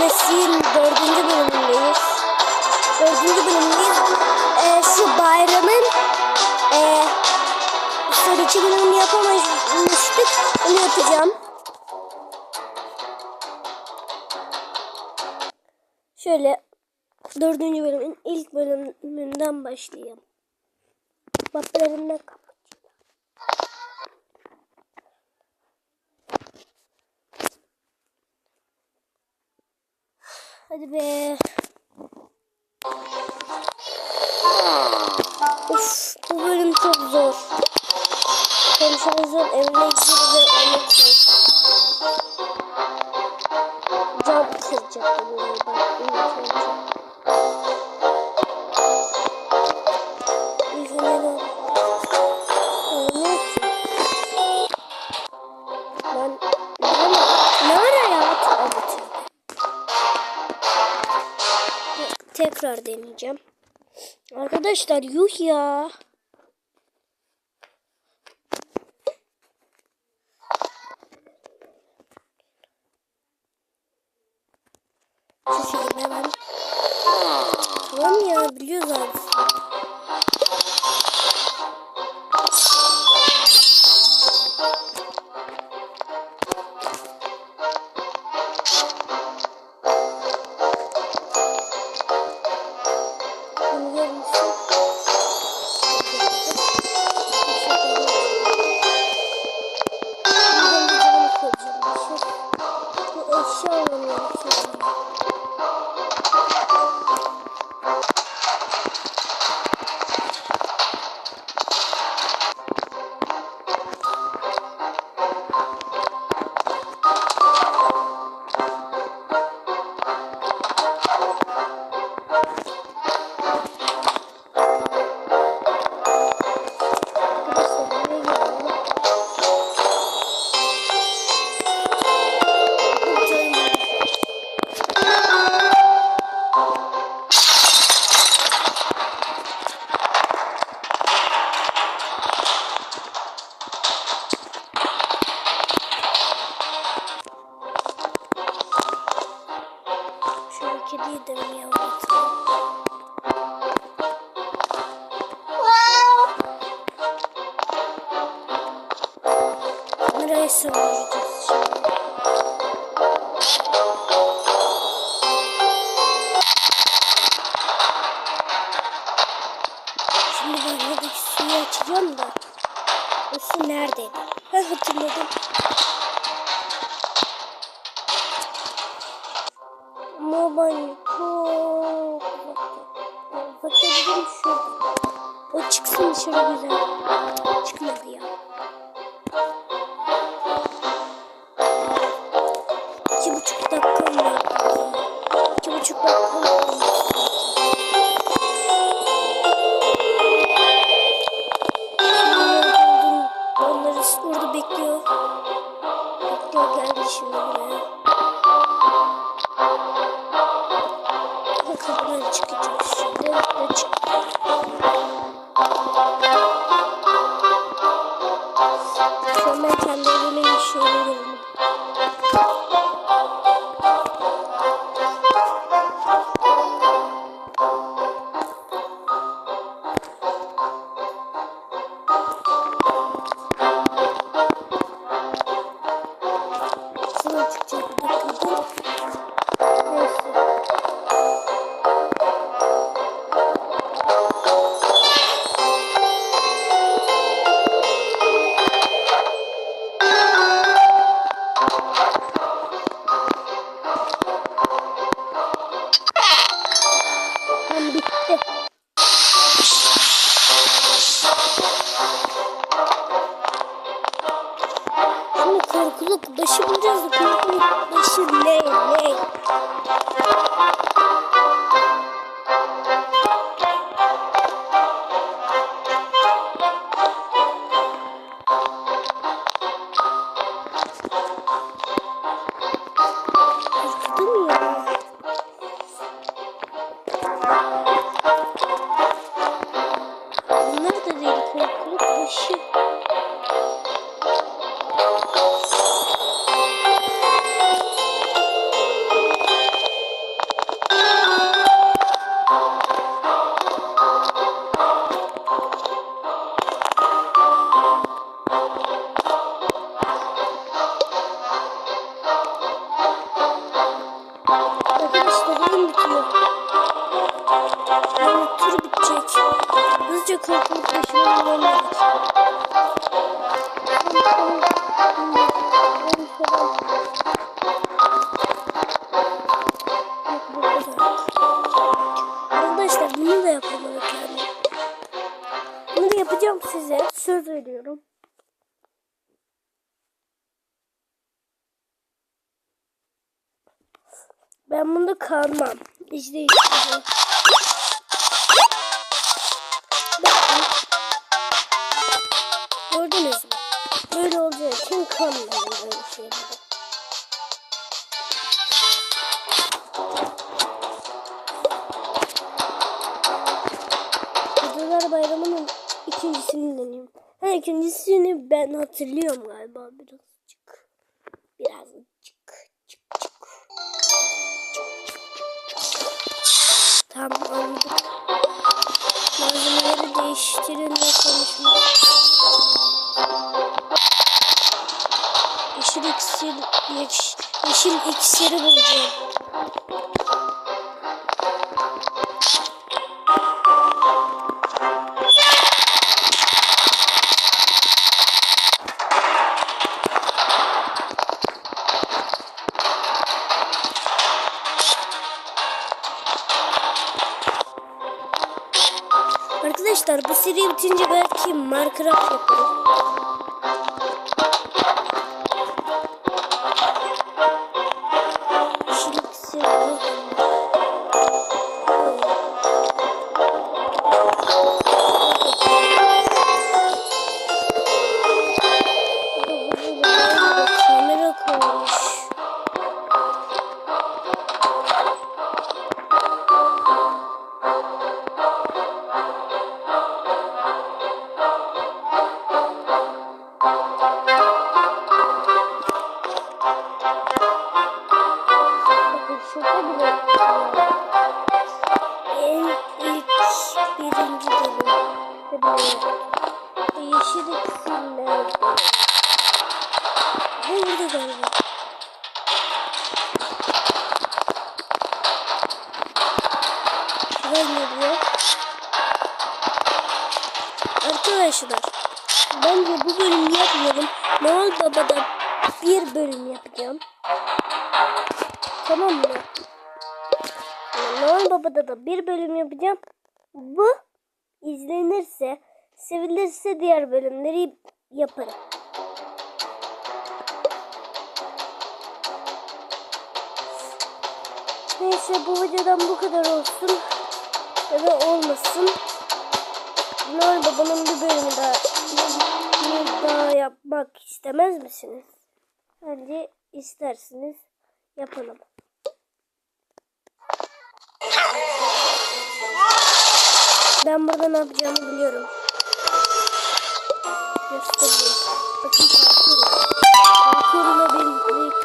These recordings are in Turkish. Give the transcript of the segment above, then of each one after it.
Mesih'in dördüncü bölümündeyiz. Dördüncü bölümdeyiz. Ee, şu bayramın ee, son iki bölümünü yapamamıştık. Onu yapacağım. Şöyle dördüncü bölümün ilk bölümünden başlayayım. Kapılarını kapat. Hadi be. Of bu bölüm çok zor. Komşumuzun evine gidiyoruz ve Cam kıracak bu. Deneyeceğim. Arkadaşlar yuh ya. Tamam ya biliyoruz abi. Bunu görmüşsün. Bir yavrulayalım. Nereye savuracağız şimdi? Şimdi ben buradaki suyu açacağım da. O su neredeydi? Ha hatırladım. Ben çok uzakta. Uzakta şurada. O çıksın dışarı güzel. Çıkmadı ya. Evime yaşıyorum. çok mutlu şu an olmadık. Arkadaşlar bunu da yapamadık yani. Bunu da yapacağım size. Söz veriyorum. Ben bunda kalmam. İşte işte. Gördünüz mü? Böyle olacağı için kalmıyorum böyle şeylere. Cadılar Bayramı'nın ikincisini deniyorum. Ha ikincisini ben hatırlıyorum galiba birazcık. Birazcık. Tamam. Malzemeleri değiştirin ve konuşma. Yeşil iksir, yeş, yeşil iksiri bulacağım. Arkadaşlar bu seri bitince belki Minecraft yaparım. Arkadaşlar bence bu bölüm yapmayalım. Noel Baba'da bir bölüm yapacağım. Tamam mı? Noel Baba'da da bir bölüm yapacağım. Bu izlenirse, sevilirse diğer bölümleri yaparım. Neyse bu videodan bu kadar olsun. Ya da olmasın. Noel Baba'nın bir bölümü daha, bir daha yapmak istemez misiniz? Bence istersiniz. Yapalım. Ben burada ne yapacağımı biliyorum. Göstereyim. Bakın parkur. Parkurla birlikte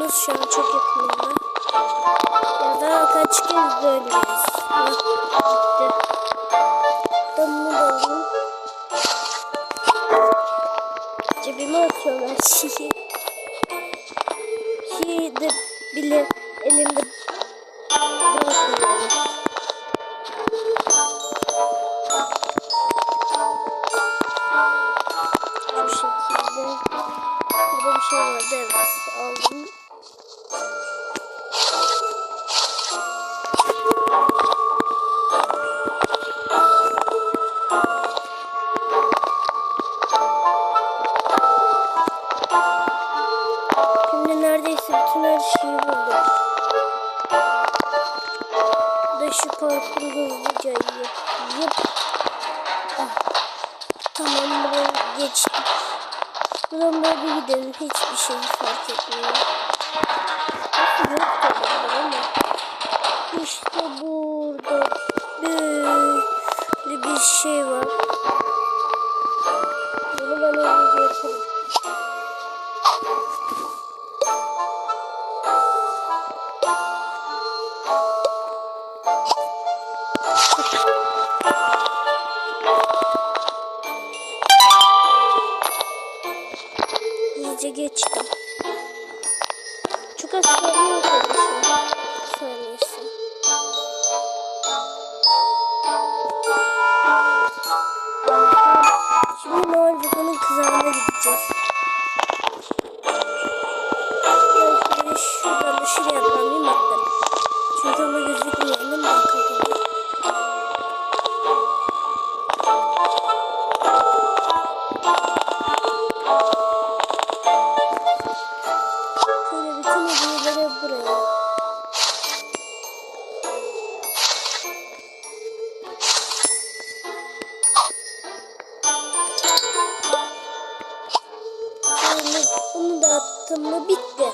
de görüyorsunuz şu an çok yakınımda. Ya da kaç kez öleceğiz. Hah, Gitti. Ben bunu da alayım. Cebime atıyorum her şeyi. Şeyi de bile elimde. Bu şekilde. Burada bir şey vardı evet şu parkuru hızlıca yapayım. Ah, Tamam buraya geçtik. Buradan böyle gidelim. Hiçbir şey fark etmiyor. İşte burada böyle bir şey var. Attım mı bitti.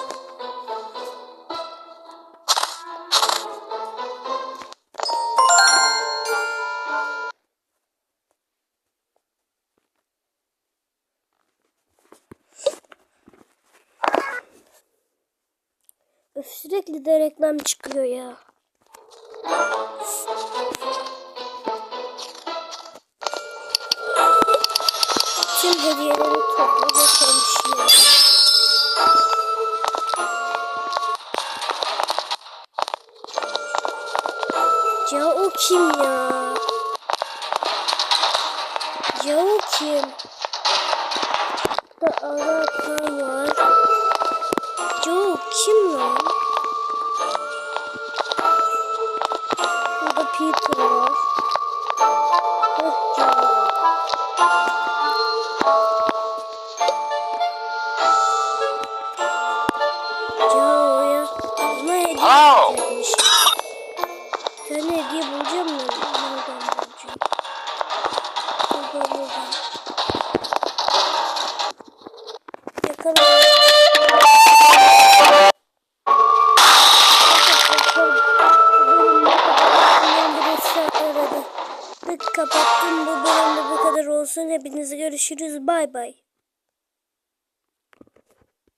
Öf, sürekli de reklam çıkıyor ya. Tüm hediyeleri topla Ya o kim? Burada Arapa var. Joe kim lan? Burada Peter var. Hello. tane hediye bulacağım mı?